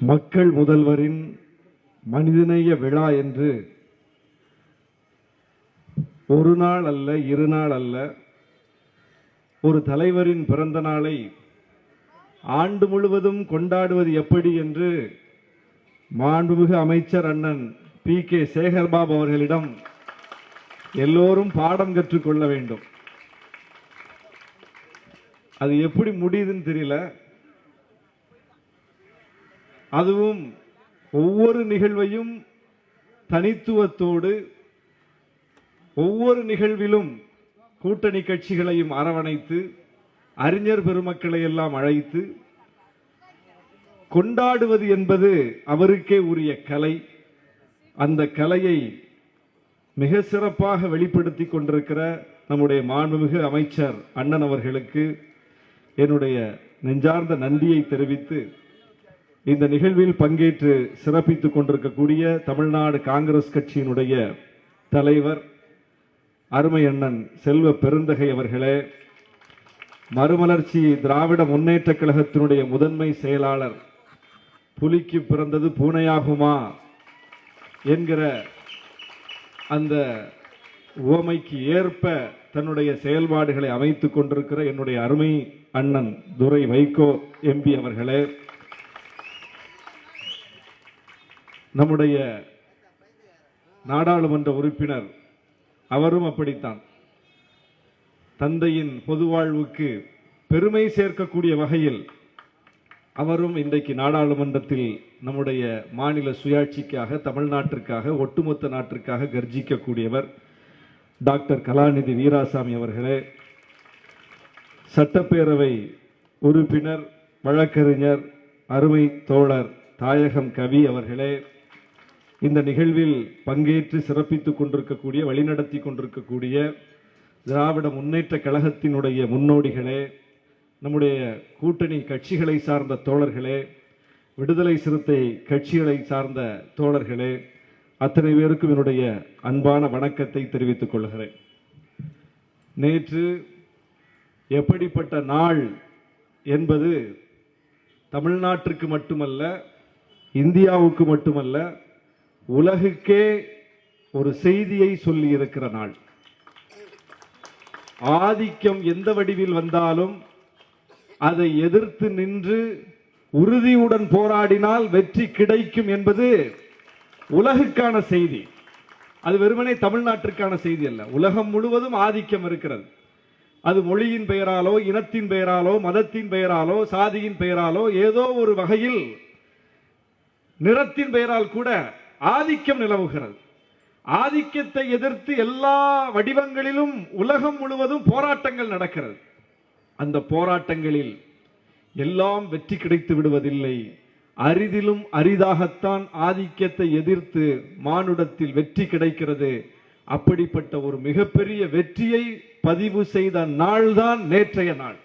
மக்கள் முதல்வரின் மனிதநேய விழா என்று ஒரு நாள் அல்ல இரு நாள் அல்ல ஒரு தலைவரின் பிறந்த நாளை ஆண்டு முழுவதும் கொண்டாடுவது எப்படி என்று மாண்புமிகு அமைச்சர் அண்ணன் பி. கே. சேகர்பாபு அவர்களிடம் எல்லோரும் பாடம் கற்றுக்கொள்ள வேண்டும். அது எப்படி முடியுதுன்னு தெரியல. அதுவும் ஒவ்வொரு நிகழ்வையும் தனித்துவத்தோடு ஒவ்வொரு நிகழ்விலும் கூட்டணி கட்சிகளையும் அரவணைத்து அறிஞர் பெருமக்களை எல்லாம் அழைத்து கொண்டாடுவது என்பது அவருக்கே உரிய கலை. அந்த கலையை மிக சிறப்பாக வெளிப்படுத்தி கொண்டிருக்கிற நம்முடைய மாண்புமிகு அமைச்சர் அண்ணன் அவர்களுக்கு என்னுடைய நெஞ்சார்ந்த நன்றியை தெரிவித்து இந்த நிகழ்வில் பங்கேற்று சிறப்பித்துக் கொண்டிருக்கக்கூடிய தமிழ்நாடு காங்கிரஸ் கட்சியினுடைய தலைவர் அருமை அண்ணன் செல்வ பெருந்தகை அவர்களே மறுமலர்ச்சி திராவிட முன்னேற்ற கழகத்தினுடைய முதன்மை செயலாளர் புலிக்கு பிறந்தது பூனையாகுமா என்கிற அந்த உவமைக்கு ஏற்ப தன்னுடைய செயல்பாடுகளை அமைத்துக் கொண்டிருக்கிற என்னுடைய அருமை அண்ணன் துரை வைகோ எம்பி அவர்களே நம்முடைய நாடாளுமன்ற உறுப்பினர் அவரும் அப்படித்தான். தந்தையின் பொது வாழ்வுக்கு பெருமை சேர்க்கக்கூடிய வகையில் அவரும் இன்றைக்கு நாடாளுமன்றத்தில் நம்முடைய மாநில சுயாட்சிக்காக தமிழ்நாட்டிற்காக ஒட்டுமொத்த நாட்டிற்காக கர்ஜிக்கக்கூடியவர் டாக்டர் கலாநிதி வீராசாமி அவர்களே. சட்டப்பேரவை உறுப்பினர் வழக்கறிஞர் அருமை தோழர் தாயகம் கவி அவர்களே. இந்த நிகழ்வில் பங்கேற்று சிறப்பித்துக் கொண்டிருக்கக்கூடிய வழிநடத்தி கொண்டிருக்கக்கூடிய திராவிட முன்னேற்ற கழகத்தினுடைய முன்னோடிகளே நம்முடைய கூட்டணி கட்சிகளை சார்ந்த தோழர்களே விடுதலை சிறுத்தை கட்சிகளை சார்ந்த தோழர்களே அத்தனை பேருக்கும் என்னுடைய அன்பான வணக்கத்தை தெரிவித்துக் கொள்கிறேன். நேற்று எப்படிப்பட்ட நாள் என்பது தமிழ்நாட்டிற்கு மட்டுமல்ல இந்தியாவுக்கு மட்டுமல்ல உலகுக்கே ஒரு செய்தியை சொல்லி இருக்கிற நாள். ஆதிக்கம் எந்த வடிவில் வந்தாலும் அதை எதிர்த்து நின்று உறுதியுடன் போராடினால் வெற்றி கிடைக்கும் என்பது உலகுக்கான செய்தி. அது வெறுமனே தமிழ்நாட்டிற்கான செய்தி அல்ல. உலகம் முழுவதும் ஆதிக்கம் இருக்கிறது. அது மொழியின் பெயராலோ இனத்தின் பெயராலோ மதத்தின் பெயராலோ சாதியின் பெயராலோ ஏதோ ஒரு வகையில் நிறத்தின் பெயரால் கூட ஆதிக்கம் நிலவுகிறது. ஆதிக்கத்தை எதிர்த்து எல்லா வடிவங்களிலும் உலகம் முழுவதும் போராட்டங்கள் நடக்கிறது. அந்த போராட்டங்களில் எல்லாம் வெற்றி கிடைத்து விடுவதில்லை. அரிதிலும் அரிதாகத்தான் ஆதிக்கத்தை எதிர்த்து மானுடத்தில் வெற்றி கிடைக்கிறது. அப்படிப்பட்ட ஒரு மிகப்பெரிய வெற்றியை பதிவு செய்த நாள்தான் நேற்றைய நாள்.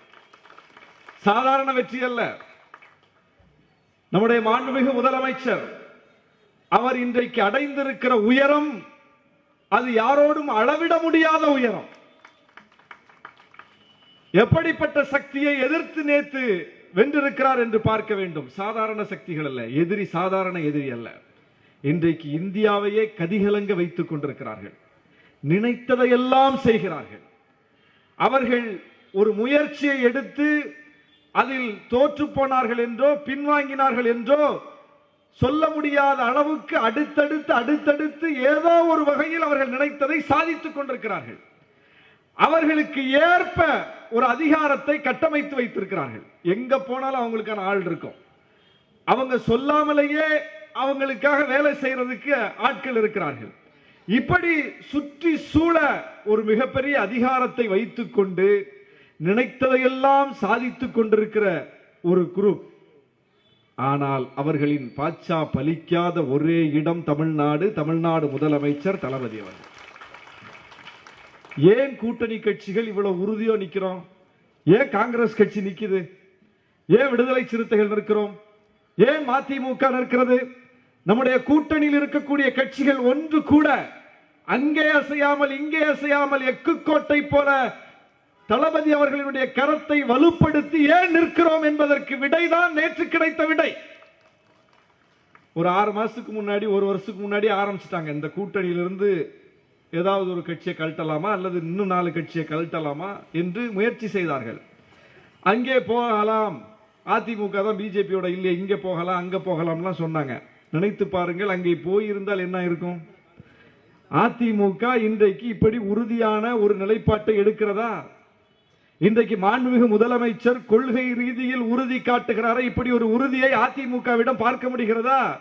சாதாரண வெற்றி அல்ல. நம்முடைய மாண்புமிகு முதலமைச்சர் அவர் இன்றைக்கு அடைந்திருக்கிற உயரம் அது யாரோடும் அளவிட முடியாத உயரம். எப்படிப்பட்ட சக்தியை எதிர்த்து நேத்து வென்றிருக்கிறார் என்று பார்க்க வேண்டும். சாதாரண சக்திகள் அல்ல எதிரி சாதாரண எதிரி அல்ல. இன்றைக்கு இந்தியாவையே கதிகலங்க வைத்துக் கொண்டிருக்கிறார்கள். நினைத்ததையெல்லாம் செய்கிறார்கள். அவர்கள் ஒரு முயற்சியை எடுத்து அதில் தோற்று போனார்கள் என்றோ பின்வாங்கினார்கள் என்றோ சொல்ல முடியாத அளவுக்கு அடுத்தடுத்து அடுத்தடுத்து ஏதோ ஒரு வகையில் அவர்கள் நினைத்ததை சாதித்துக் கொண்டிருக்கிறார்கள். அவர்களுக்கு ஏற்ப ஒரு அதிகாரத்தை கட்டமைத்து வைத்திருக்கிறார்கள். எங்க போனாலும் அவங்களுக்கான ஆள் இருக்கும். அவங்க சொல்லாமலேயே அவங்களுக்காக வேலை செய்யறதுக்கு ஆட்கள் இருக்கிறார்கள். இப்படி சுற்றி சூழ ஒரு மிகப்பெரிய அதிகாரத்தை வைத்துக்கொண்டு நினைத்ததையெல்லாம் சாதித்துக் கொண்டிருக்கிற ஒரு குரூப் ஆனால் அவர்களின் பாச்சா பலிக்காத ஒரே இடம் தமிழ்நாடு தமிழ்நாடு முதலமைச்சர் தளபதி அவர்கள். ஏன் கூட்டணி கட்சிகள் இவ்வளவு உறுதியோ நிக்கிறோம்? ஏன் காங்கிரஸ் கட்சி நிக்குது? ஏன் விடுதலை சிறுத்தைகள் நிற்கிறோம்? ஏன் மதிமுக நிற்கிறது? நம்முடைய கூட்டணியில் இருக்கக்கூடிய கட்சிகள் ஒன்று கூட அங்கே அசையாமல் இங்கே அசையாமல் எக்கு கோட்டை போல தளபதி அவர்களினுடைய கரத்தை வலுப்படுத்தி ஏன் நிற்கிறோம் என்பதற்கு விடைதான் நேற்று கிடைத்த விடை. ஒரு ஆறு மாசத்துக்கு முன்னாடி ஒரு வருஷத்துக்கு முன்னாடி ஆரம்பிச்சிட்டாங்க. இந்த கூட்டணியிலிருந்து ஏதாவது ஒரு கட்சியை கழட்டலாமா அல்லது இன்னும் நாலு கட்சியை கழட்டலாமா என்று முயற்சி செய்தார்கள். அங்கே போகலாம். அதிமுக தான் பிஜேபியோட இல்லையே இங்கே போகலாம் அங்கே போகலாம்லாம் சொன்னாங்க. நினைத்து பாருங்கள் அங்கே போயிருந்தால் என்ன இருக்கும்? அதிமுக இன்றைக்கு இப்படி உறுதியான ஒரு நிலைப்பாட்டை எடுக்கிறதா? இன்றைக்கு மாண்புமிகு முதலமைச்சர் கொள்கை ரீதியில் உறுதி காட்டுகிறாரா? இப்படி ஒரு உறுதியை அதிமுகவிடம் பார்க்க முடிகிறதா?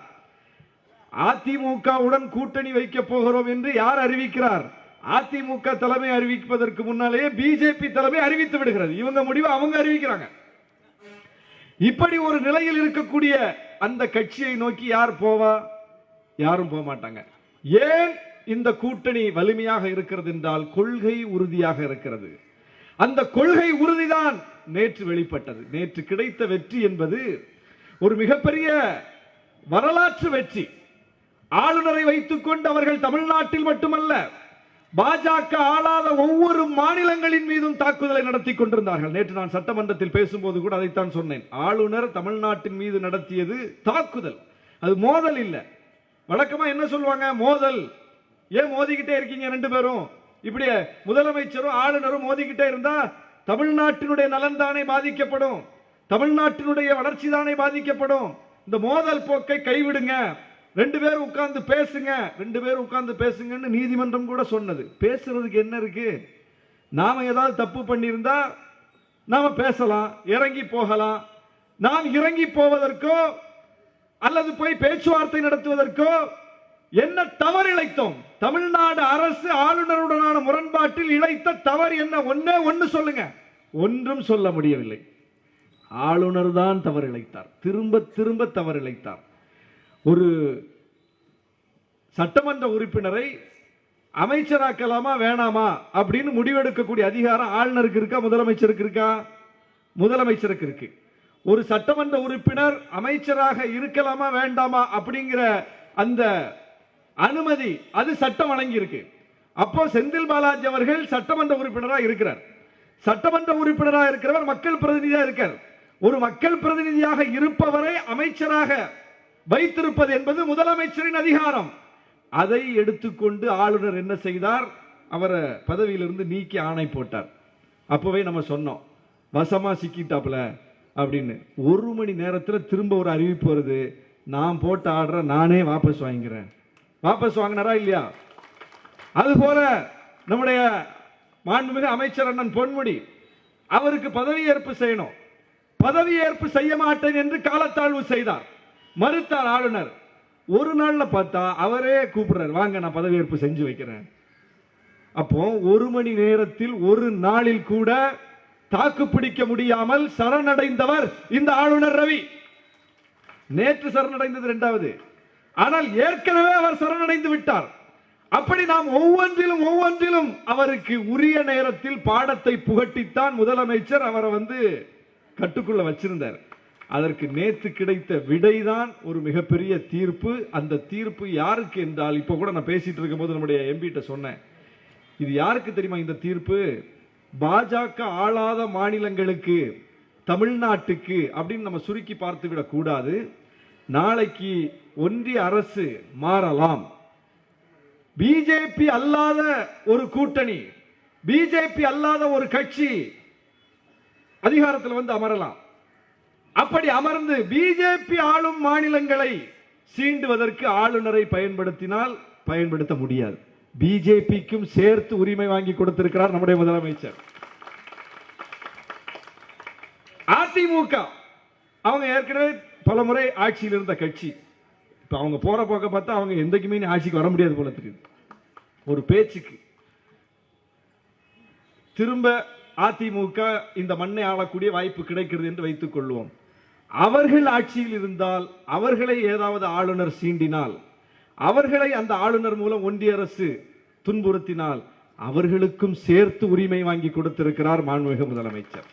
அதிமுகவுடன் கூட்டணி வைக்க போகிறோம் என்று யார் அறிவிக்கிறார்? அதிமுக தலைமை அறிவிப்பதற்கு முன்னாலேயே பிஜேபி தலைமை அறிவித்து விடுகிறது. இவங்க முடிவு அவங்க அறிவிக்கிறாங்க. இப்படி ஒரு நிலையில் இருக்கக்கூடிய அந்த கட்சியை நோக்கி யார் போவா? யாரும் போக மாட்டாங்க. ஏன் இந்த கூட்டணி வலிமையாக இருக்கிறது என்றால் கொள்கை உறுதியாக இருக்கிறது. அந்த கொள்கை உறுதிதான் நேற்று வெளிப்பட்டது. நேற்று கிடைத்த வெற்றி என்பது ஒரு மிகப்பெரிய வரலாற்று வெற்றி. ஆளுநரை வைத்துக் கொண்டு அவர்கள் தமிழ்நாட்டில் மட்டுமல்ல பாஜக ஆளாத ஒவ்வொரு மாநிலங்களின் மீதும் தாக்குதலை நடத்தி கொண்டிருந்தார்கள். நேற்று நான் சட்டமன்றத்தில் பேசும்போது கூட அதைத்தான் சொன்னேன். ஆளுநர் தமிழ்நாட்டின் மீது நடத்தியது தாக்குதல். அது மோதல் இல்லை. வழக்கமா என்ன சொல்லுவாங்க மோதல். ஏன் மோதிக்கிட்டே இருக்கீங்க ரெண்டு பேரும்? இப்படி முதலமைச்சரும் ஆளுநரும் மோதிக்கிட்டே இருந்தா தமிழ்நாட்டினுடைய நலன் தானே பாதிக்கப்படும். தமிழ்நாட்டினுடைய வளர்ச்சி தானே பாதிக்கப்படும். இந்த மோதல் போக்கை கைவிடுங்க. ரெண்டு பேரும் உட்கார்ந்து பேசுங்க. ரெண்டு பேரும் உட்கார்ந்து பேசுங்கன்னு நீதிமன்றம் கூட சொன்னது. பேசுறதுக்கு என்ன இருக்கு? நாம ஏதாவது தப்பு பண்ணியிருந்தா நாம பேசலாம் இறங்கி போகலாம். நாம் இறங்கி போவதற்கோ அல்லது போய் பேச்சுவார்த்தை நடத்துவதற்கோ என்ன தவறு இழைத்தோம்? தமிழ்நாடு அரசு ஆளுநருடனான முரண்பாட்டில் இழைத்த தவறு என்ன? ஒன்னே ஒன்னு சொல்லுங்க. ஒன்றும் சொல்ல முடியவில்லை. ஆளுநர் தான் தவறு இழைத்தார். திரும்ப திரும்ப தவறு இழைத்தார். ஒரு சட்டமன்ற உறுப்பினரை அமைச்சராக்கலாமா வேணாமா அப்படின்னு முடிவெடுக்கக்கூடிய அதிகாரம் ஆளுநருக்கு இருக்கா முதலமைச்சருக்கு இருக்கா? முதலமைச்சருக்கு இருக்கு. ஒரு சட்டமன்ற உறுப்பினர் அமைச்சராக இருக்கலாமா வேண்டாமா அப்படிங்கிற அந்த அனுமதி அது சட்டம் வழங்கி இருக்கு அப்போ செந்தில் பாலாஜி அவர்கள் சட்டமன்ற உறுப்பினராக இருக்கிறார். சட்டமன்ற உறுப்பினராக இருக்கிறவர் மக்கள் பிரதிநிதியாக இருக்கார். ஒரு மக்கள் பிரதிநிதியாக இருப்பவரை அமைச்சராக வைத்திருப்பது என்பது முதலமைச்சரின் அதிகாரம். அதை எடுத்துக்கொண்டு ஆளுநர் என்ன செய்தார்? அவரை பதவியிலிருந்து நீக்கி ஆணை போட்டார். அப்பவே நம்ம சொன்னோம் வசமா சிக்கிட்டாப்ல அப்படின்னு. ஒரு மணி நேரத்தில் திரும்ப ஒரு அறிவிப்பு வருது. நான் போட்ட ஆர்டரை நானே வாபஸ் வாங்கிக்கிறேன். வாபஸ் வாங்கினாரா இல்லையா? அதுபோல நம்முடைய மாண்புமிகு அமைச்சர் அண்ணன் பொன்முடி அவருக்கு பதவியேற்பு செய்யணும். பதவியேற்பு செய்ய மாட்டேன் என்று காலத்தாழ்வு செய்தார். மறுத்தார் ஆளுநர். ஒரு நாள்ல பார்த்தா அவரே கூப்பிடுறாரு வாங்க நான் பதவியேற்பு செஞ்சு வைக்கிறேன். அப்போ ஒரு மணி நேரத்தில் ஒரு நாளில் கூட தாக்கு பிடிக்க முடியாமல் சரணடைந்தவர் இந்த ஆளுநர் ரவி. நேற்று சரணடைந்தது இரண்டாவது. ஆனால் ஏற்கனவே அவர் சரணடைந்து விட்டார். அப்படி நாம் ஒவ்வொன்றிலும் ஒவ்வொன்றிலும் அவருக்கு உரிய நேரத்தில் பாடத்தை புகட்டித்தான் முதலமைச்சர் அவரை வந்து கட்டுக்குள்ள வச்சிருந்தார். அதற்கு நேற்று கிடைத்த விடைதான் ஒரு மிகப்பெரிய தீர்ப்பு. அந்த தீர்ப்பு யாருக்கு என்றால் இப்போ கூட நான் பேசிட்டு இருக்கும்போது நம்முடைய எம்பிட்ட சொன்னேன். இது யாருக்கு தெரியுமா இந்த தீர்ப்பு? பாஜக ஆளாத மாநிலங்களுக்கு தமிழ்நாட்டுக்கு அப்படின்னு நம்ம சுருக்கி பார்த்து விடக்கூடாது நாளைக்கு ஒன்றிய அரசு மாறலாம். பிஜேபி அல்லாத ஒரு கூட்டணி பிஜேபி அல்லாத ஒரு கட்சி அதிகாரத்தில் வந்து அமரலாம். அப்படி அமர்ந்து பிஜேபி ஆளும் மாநிலங்களை சீண்டுவதற்கு ஆளுநரை பயன்படுத்தினால் பயன்படுத்த முடியாது. பிஜேபிக்கும் சேர்த்து உரிமை வாங்கி கொடுத்திருக்கிறார் நம்முடைய முதலமைச்சர். அதிமுக அவங்க ஏற்கனவே பல முறை ஆட்சியில் இருந்த கட்சி. இப்போ அவங்க போற போக்க பார்த்தா அவங்க எந்தக்குமே ஆட்சிக்கு வர முடியாது போல தெரியுது. ஒரு பேச்சுக்கு. திரும்ப அதிமுக இந்த மண்ணை ஆளக்கூடிய வாய்ப்பு கிடைக்கிறது என்று வைத்துக் கொள்வோம். அவர்கள் ஆட்சியில் இருந்தால் அவர்களை ஏதாவது ஆளுநர் சீண்டினால் அவர்களை அந்த ஆளுநர் மூலம் ஒன்றிய அரசு துன்புறுத்தினால் அவர்களுக்கும் சேர்த்து உரிமை வாங்கி கொடுத்திருக்கிறார் மாண்புமிகு முதலமைச்சர்.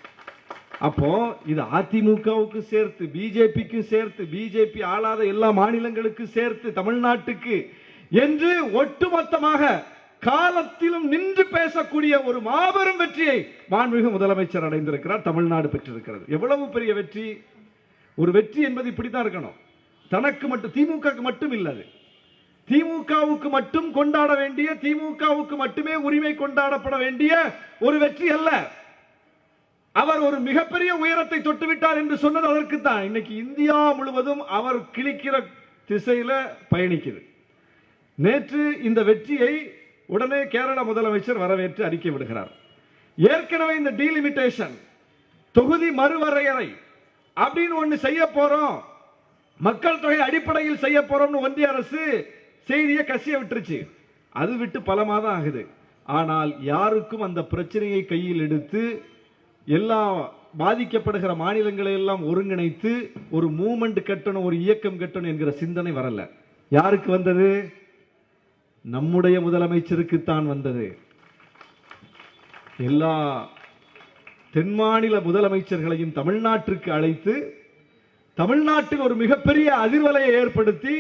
அப்போ இது அதிமுகவுக்கு சேர்த்து பிஜேபிக்கும் சேர்த்து பிஜேபி ஆளாத எல்லா மாநிலங்களுக்கும் சேர்த்து தமிழ்நாட்டுக்கு என்று ஒட்டுமொத்தமாக காலத்திலும் நின்று பேசக்கூடிய ஒரு மாபெரும் வெற்றியை மாண்புமிகு முதலமைச்சர் அடைந்திருக்கிறார் தமிழ்நாடு பெற்றிருக்கிறது. எவ்வளவு பெரிய வெற்றி? ஒரு வெற்றி என்பது இப்படித்தான் இருக்கணும். தனக்கு மட்டும் திமுகவுக்கு மட்டும் இல்லது திமுகவுக்கு மட்டும் கொண்டாட வேண்டிய திமுகவுக்கு மட்டுமே உரிமை கொண்டாடப்பட வேண்டிய ஒரு வெற்றி அல்ல. அவர் ஒரு மிகப்பெரிய உயரத்தை தொட்டுவிட்டார் என்று சொன்னது அதற்கு தான் இன்னைக்கு இந்தியா முழுவதும் அவர் கிழிக்கிற திசையில பயணிக்குது. நேற்று இந்த வெற்றியை உடனே கேரள முதலமைச்சர் வரவேற்று அறிக்கை விடுகிறார். ஏற்கனவே இந்த டீலிமிட்டேஷன் தொகுதி மறுவரையறை அப்படின்னு ஒண்ணு செய்ய போறோம். மக்கள் தொகை அடிப்படையில் செய்ய போறோம்னு ஒன்றிய அரசு செய்தியை கசிய விட்டுருச்சு. அது விட்டு பல மாதம் ஆகுது. ஆனால் யாருக்கும் அந்த பிரச்சனையை கையில் எடுத்து எல்லா பாதிக்கப்படுகிற மாநிலங்களை எல்லாம் ஒருங்கிணைத்து ஒரு மூமெண்ட் கட்டணும் ஒரு இயக்கம் கட்டணும் என்கிற சிந்தனை வரல. யாருக்கு வந்தது? நம்முடைய முதலமைச்சருக்கு தான் வந்தது. எல்லா தென் மாநில முதலமைச்சர்களையும் தமிழ்நாட்டிற்கு அழைத்து தமிழ்நாட்டில் ஒரு மிகப்பெரிய அதிர்வலையை ஏற்படுத்தி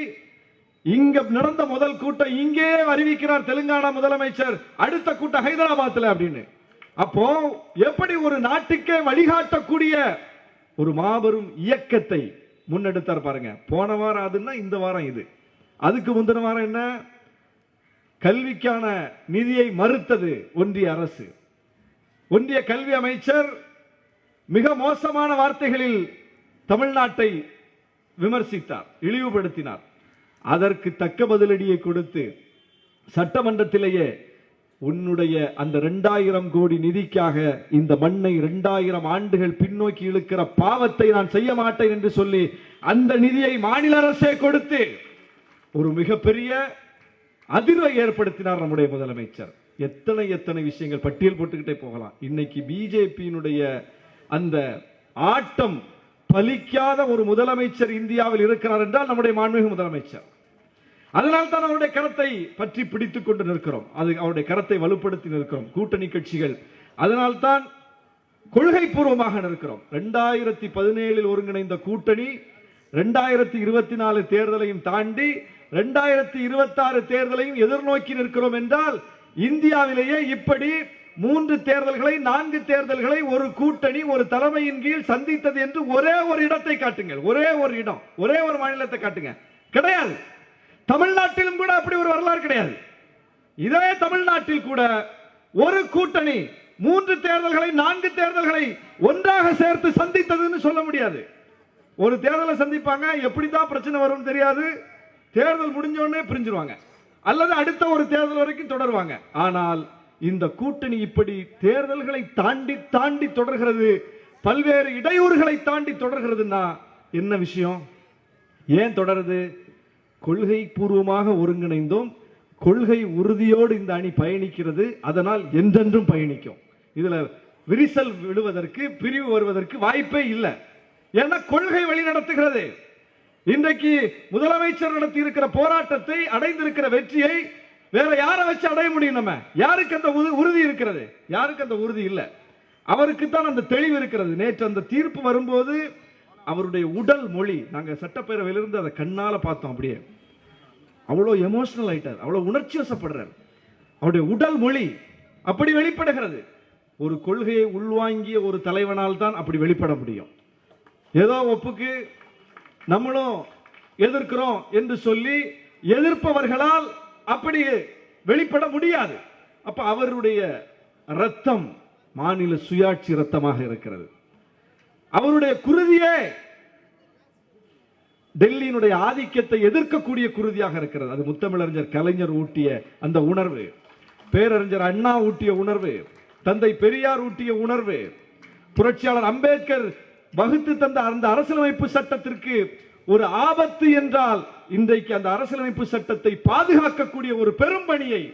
இங்க நடந்த முதல் கூட்டம் இங்கே அறிவிக்கிறார் தெலுங்கானா முதலமைச்சர் அடுத்த கூட்டம் ஹைதராபாத்ல அப்படின்னு. அப்போ எப்படி ஒரு நாட்டுக்கே வழிகாட்டக்கூடிய ஒரு மாபெரும் இயக்கத்தை முன்னெடுத்தார் பாருங்க. போன வாரம் அதுன்னா இந்த வாரம் இது. அதுக்கு முந்தின வாரம் என்ன? கல்விக்கான நிதியை மறுத்தது ஒன்றிய அரசு. ஒன்றிய கல்வி அமைச்சர் மிக மோசமான வார்த்தைகளில் தமிழ்நாட்டை விமர்சித்தார் இழிவுபடுத்தினார். அதற்கு தக்க பதிலடியை கொடுத்து சட்டமன்றத்திலேயே உன்னுடைய அந்த இரண்டாயிரம் கோடி நிதிக்காக இந்த மண்ணை இரண்டாயிரம் ஆண்டுகள் பின்னோக்கி இழுக்கிற பாவத்தை நான் செய்ய மாட்டேன் என்று சொல்லி அந்த நிதியை மாநில அரசே கொடுத்து ஒரு மிகப்பெரிய அதிர்வை ஏற்படுத்தினார் நம்முடைய முதலமைச்சர். எத்தனை எத்தனை விஷயங்கள் பட்டியல் போட்டுக்கிட்டே போகலாம். இன்னைக்கு பிஜேபியினுடைய அந்த ஆட்டம் பலிக்காத ஒரு முதலமைச்சர் இந்தியாவில் இருக்கிறார் என்றால் நம்முடைய மாண்புமிகு முதலமைச்சர். அதனால் தான் அவருடைய கரத்தை பற்றி பிடித்துக் கொண்டு நிற்கிறோம். அது அவருடைய கரத்தை வலுப்படுத்தி நிற்கிறோம். கூட்டணி கட்சிகள். அதனால் தான் கொள்கை பூர்வமாக நிற்கிறோம். ரெண்டாயிரத்தி பதினேழில் ஒருங்கிணைந்த கூட்டணி ரெண்டாயிரத்தி இருபத்தி நாலு தேர்தலையும் தாண்டி ரெண்டாயிரத்தி இருபத்தி ஆறு தேர்தலையும் எதிர்நோக்கி நிற்கிறோம் என்றால் இந்தியாவிலேயே இப்படி மூன்று தேர்தல்களை நான்கு தேர்தல்களை ஒரு கூட்டணி ஒரு தலைமையின் கீழ் சந்தித்தது என்று ஒரே ஒரு இடத்தை காட்டுங்கள். ஒரே ஒரு இடம் ஒரே ஒரு மாநிலத்தை காட்டுங்க. கிடையாது. தமிழ்நாட்டிலும் கூட அப்படி ஒரு வரலாறு கிடையாது. இதே தமிழ்நாட்டில் கூட ஒரு கூட்டணி மூன்று தேர்தல்களை நான்கு தேர்தல்களை ஒன்றாக சேர்த்து சந்தித்ததுன்னு சொல்ல முடியாது. ஒரு தேர்தலை சந்திப்பாங்க எப்படிதான் பிரச்சனை வரும்னு தெரியாது. தேர்தல் முடிஞ்சோடனே பிரிஞ்சிருவாங்க. அல்லது அடுத்த ஒரு தேர்தல் வரைக்கும் தொடருவாங்க. ஆனால் இந்த கூட்டணி இப்படி தேர்தல்களை தாண்டி தாண்டி தொடர்கிறது பல்வேறு இடையூறுகளை தாண்டி தொடர்கிறதுன்னா என்ன விஷயம்? ஏன் தொடருது? கொள்கை பூர்வமாக ஒருங்கிணைந்தோம். கொள்கை உறுதியோடு இந்த அணி பயணிக்கிறது. அதனால் என்றென்றும் பயணிக்கும். இதுல விரிசல் விழுவதற்கு பிரிவு வருவதற்கு வாய்ப்பே இல்லை. ஏன்னா கொள்கை வழி நடத்துகிறது. இன்றைக்கு முதலமைச்சர் நடத்தி இருக்கிற போராட்டத்தை அடைந்திருக்கிற வெற்றியை வேற யாரை வச்சு அடைய முடியும் நம்ம? யாருக்கு அந்த உறுதி இருக்கிறது? யாருக்கு அந்த உறுதி இல்லை? அவருக்கு தான் அந்த தெளிவு இருக்கிறது. நேற்று அந்த தீர்ப்பு வரும்போது அவருடைய உடல் மொழி நாங்கள் சட்டப்பேரவையிலிருந்து அதை கண்ணால் பார்த்தோம் அப்படியே. அவ்வளோ எமோஷனல் ஆயிட்டார். அவ்வளோ உணர்ச்சி வசப்படுறார். அவருடைய உடல் மொழி அப்படி வெளிப்படுகிறது. ஒரு கொள்கையை உள்வாங்கிய ஒரு தலைவனால் தான் அப்படி வெளிப்பட முடியும். ஏதோ ஒப்புக்கு நம்மளும் எதிர்க்கிறோம் என்று சொல்லி எதிர்ப்பவர்களால் அப்படி வெளிப்பட முடியாது. அப்ப அவருடைய ரத்தம் மாநில சுயாட்சி ரத்தமாக இருக்கிறது. அவருடைய குருதியே டெல்லியினுடைய ஆதிக்கத்தை எதிர்க்கக்கூடிய குருதியாக இருக்கிறது அது முத்தமிழறிஞர் கலைஞர் ஊட்டிய அந்த உணர்வு பேரறிஞர் அண்ணா ஊட்டிய உணர்வு தந்தை பெரியார் ஊட்டிய உணர்வு புரட்சியாளர் அம்பேத்கர் வகுத்து தந்த அந்த அரசியலமைப்பு சட்டத்திற்கு ஒரு ஆபத்து என்றால் இன்றைக்கு அந்த அரசியலமைப்பு சட்டத்தை பாதுகாக்கக்கூடிய ஒரு பெரும் பணியை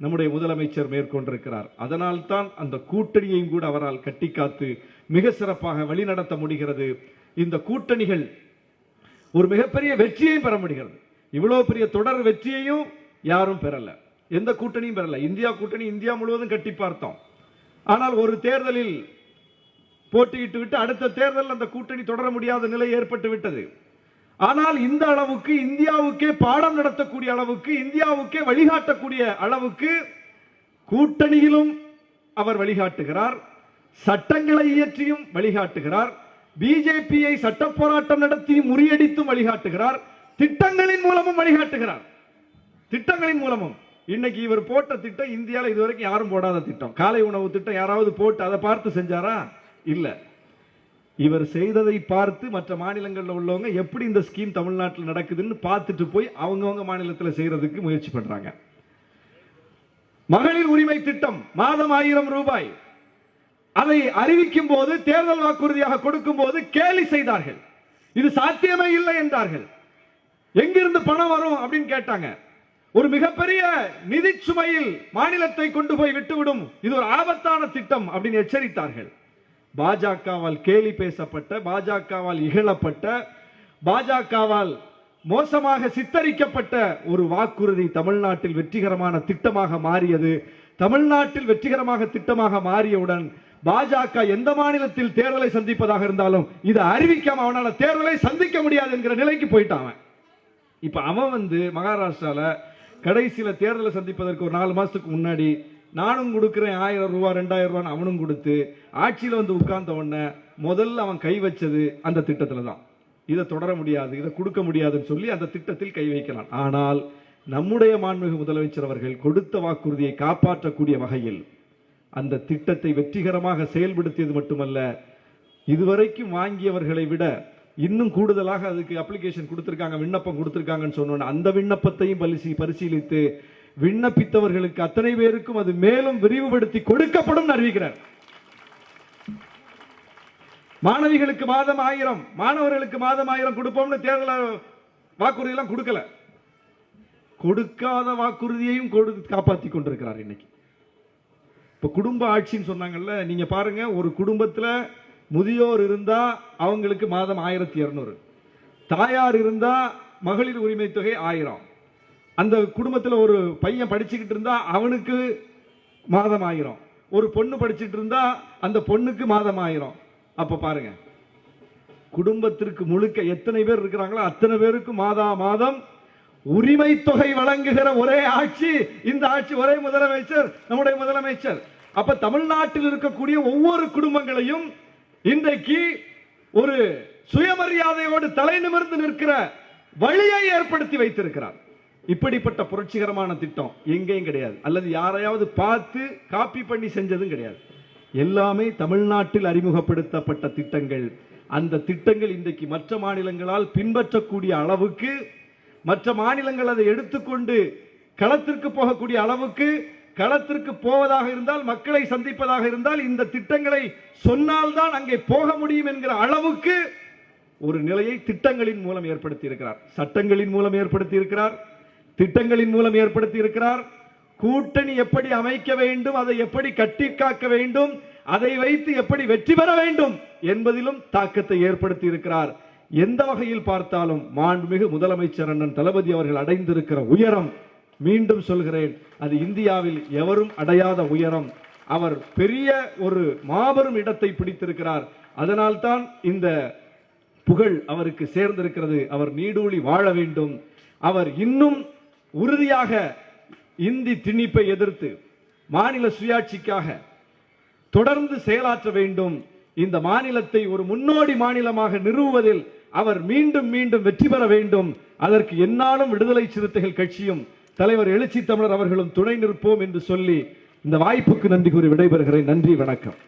நம்முடைய முதலமைச்சர் மேற்கொண்டிருக்கிறார். அதனால் தான் அந்த கூட்டணியையும் கூட அவரால் கட்டிக்காத்து மிக சிறப்பாக வழிநடத்த முடிகிறது. இந்த கூட்டணிகள் ஒரு மிகப்பெரிய வெற்றியையும் பெற முடிகிறது. இவ்வளோ பெரிய தொடர் வெற்றியையும் யாரும் பெறல. எந்த கூட்டணியும் பெறல. இந்தியா கூட்டணி இந்தியா முழுவதும் கட்டி பார்த்தோம். ஆனால் ஒரு தேர்தலில் போட்டியிட்டு விட்டு அடுத்த தேர்தல் அந்த கூட்டணி தொடர முடியாத நிலை ஏற்பட்டு விட்டது. ஆனால் இந்த அளவுக்கு இந்தியாவுக்கே பாடம் நடத்தக்கூடிய அளவுக்கு இந்தியாவுக்கே வழிகாட்டக்கூடிய அளவுக்கு கூட்டணியிலும் அவர் வழிகாட்டுகிறார். சட்டங்களை இயற்றியும் வழிகாட்டுகிறார். பிஜேபியை சட்ட போராட்டம் நடத்தி முறியடித்தும் வழிகாட்டுகிறார். திட்டங்களின் மூலமும் வழிகாட்டுகிறார். திட்டங்களின் மூலமும். இன்னைக்கு இவர் போட்ட திட்டம் இந்தியாவில் இதுவரைக்கும் யாரும் போடாத திட்டம். காலை உணவு திட்டம் யாராவது போட்டு அதை பார்த்து செஞ்சாரா? இல்லை. இவர் செய்ததை பார்த்து மற்ற மாநிலங்களில் உள்ளவங்க எப்படி இந்த ஸ்கீம் தமிழ்நாட்டில் நடக்குதுன்னு பார்த்துட்டு போய் அவங்கவங்க மாநிலத்தில் செய்யறதுக்கு முயற்சி பண்றாங்க. மகளிர் உரிமை திட்டம் மாதம் ஆயிரம் ரூபாய். அதை அறிவிக்கும் போது தேர்தல் வாக்குறுதியாக கொடுக்கும் போது கேலி செய்தார்கள். இது சாத்தியமே இல்லை என்றார்கள். எங்கிருந்து பணம் வரும் அப்படின்னு கேட்டாங்க. ஒரு மிகப்பெரிய நிதி சுமையில் மாநிலத்தை கொண்டு போய் விட்டுவிடும். இது ஒரு ஆபத்தான திட்டம் அப்படின்னு எச்சரித்தார்கள். பாஜகவால் கேலி பேசப்பட்ட பாஜகவால் இகழப்பட்ட பாஜகவால் மோசமாக சித்தரிக்கப்பட்ட ஒரு வாக்குறுதி தமிழ்நாட்டில் வெற்றிகரமான திட்டமாக மாறியது. தமிழ்நாட்டில் வெற்றிகரமாக திட்டமாக மாறியவுடன் பாஜக எந்த மாநிலத்தில் தேர்தலை சந்திப்பதாக இருந்தாலும் இதை அறிவிக்காம அவனால தேர்தலை சந்திக்க முடியாது என்கிற நிலைக்கு போயிட்டான் அவன். இப்ப அவன் வந்து மகாராஷ்டிரால கடைசியில தேர்தலை சந்திப்பதற்கு ஒரு நாலு மாசத்துக்கு முன்னாடி நானும் கொடுக்குறேன் ஆயிரம் ரூபா ரெண்டாயிரம் ரூபான்னு அவனும் கொடுத்து ஆட்சியில வந்து உட்கார்ந்த உடனே முதல்ல அவன் கை வச்சது அந்த திட்டத்தில் தான் இதை தொடர முடியாது இதை கொடுக்க முடியாதுன்னு சொல்லி அந்த திட்டத்தில் கை வைக்கலாம் ஆனால் நம்முடைய மாண்புமிகு முதலமைச்சர் அவர்கள் கொடுத்த வாக்குறுதியை காப்பாற்றக்கூடிய வகையில் அந்த திட்டத்தை வெற்றிகரமாக செயல்படுத்தியது மட்டுமல்ல இதுவரைக்கும் வாங்கியவர்களை விட இன்னும் கூடுதலாக அதுக்கு அப்ளிகேஷன் கொடுத்துருக்காங்க விண்ணப்பம் கொடுத்துருக்காங்கன்னு சொன்னோன்னு அந்த விண்ணப்பத்தையும் பரிசி பரிசீலித்து விண்ணப்பித்தவர்களுக்கு அத்தனை பேருக்கும் அது மேலும் விரிவுபடுத்தி கொடுக்கப்படும் அறிவிக்கிறார். மாணவிகளுக்கு மாதம் ஆயிரம் மாணவர்களுக்கு மாதம் ஆயிரம் கொடுப்போம்னு தேர்தல் வாக்குறுதி எல்லாம் கொடுக்கல. கொடுக்காத வாக்குறுதியையும் கொடு கொண்டிருக்கிறார் இன்னைக்கு. இப்போ குடும்ப ஆட்சின்னு சொன்னாங்கல்ல நீங்கள் பாருங்கள் ஒரு குடும்பத்தில் முதியோர் இருந்தால் அவங்களுக்கு மாதம் ஆயிரத்தி இரநூறு. தாயார் இருந்தால் மகளிர் உரிமை தொகை ஆயிரம். அந்த குடும்பத்தில் ஒரு பையன் படிச்சுக்கிட்டு இருந்தால் அவனுக்கு மாதம் ஆயிரம். ஒரு பொண்ணு படிச்சுட்டு இருந்தால் அந்த பொண்ணுக்கு மாதம் ஆயிரம். அப்போ பாருங்க குடும்பத்திற்கு முழுக்க எத்தனை பேர் இருக்கிறாங்களோ அத்தனை பேருக்கு மாதா மாதம் உரிமை தொகை வழங்குகிற ஒரே ஆட்சி. இந்த ஆட்சி ஒரே முதலமைச்சர் நம்முடைய முதலமைச்சர். அப்ப தமிழ்நாட்டில் இருக்கக்கூடிய ஒவ்வொரு குடும்பங்களையும் இன்றைக்கு ஒரு சுயமரியாதையோடு தலை நிமிர்ந்து நிற்கிற வழியை ஏற்படுத்தி வைத்திருக்கிறார். இப்படிப்பட்ட புரட்சிகரமான திட்டம் எங்கேயும் கிடையாது. அல்லது யாரையாவது பார்த்து காப்பி பண்ணி செஞ்சதும் கிடையாது. எல்லாமே தமிழ்நாட்டில் அறிமுகப்படுத்தப்பட்ட திட்டங்கள். அந்த திட்டங்கள் இன்றைக்கு மற்ற மாநிலங்களால் பின்பற்றக்கூடிய அளவுக்கு மற்ற மாநிலங்கள் அதை எடுத்துக்கொண்டு களத்திற்கு போகக்கூடிய அளவுக்கு களத்திற்கு போவதாக இருந்தால் மக்களை சந்திப்பதாக இருந்தால் இந்த திட்டங்களை சொன்னால்தான் அங்கே போக முடியும் என்கிற அளவுக்கு ஒரு நிலையை திட்டங்களின் மூலம் ஏற்படுத்தி இருக்கிறார் சட்டங்களின் மூலம் ஏற்படுத்தி இருக்கிறார் திட்டங்களின் மூலம் ஏற்படுத்தி இருக்கிறார் கூட்டணி எப்படி அமைக்க வேண்டும் அதை எப்படி கட்டி காக்க வேண்டும் அதை வைத்து எப்படி வெற்றி பெற வேண்டும் என்பதிலும் தாக்கத்தை ஏற்படுத்தி இருக்கிறார் எந்த வகையில் பார்த்தாலும் மாண்புமிகு முதலமைச்சர் அண்ணன் தளபதி அவர்கள் அடைந்திருக்கிற உயரம் மீண்டும் சொல்கிறேன் அது இந்தியாவில் எவரும் அடையாத உயரம். அவர் பெரிய ஒரு மாபெரும் இடத்தை பிடித்திருக்கிறார். அதனால்தான் இந்த புகழ் அவருக்கு சேர்ந்திருக்கிறது. அவர் நீடூழி வாழ வேண்டும். அவர் இன்னும் உறுதியாக இந்தி திணிப்பை எதிர்த்து மாநில சுயாட்சிக்காக தொடர்ந்து செயலாற்ற வேண்டும். இந்த மாநிலத்தை ஒரு முன்னோடி மாநிலமாக நிறுவுவதில் அவர் மீண்டும் மீண்டும் வெற்றி பெற வேண்டும். அதற்கு என்னாலும் விடுதலை சிறுத்தைகள் கட்சியும் தலைவர் எழுச்சி தமிழர் அவர்களும் துணை நிற்போம் என்று சொல்லி இந்த வாய்ப்புக்கு நன்றி கூறி விடைபெறுகிறேன். நன்றி வணக்கம்.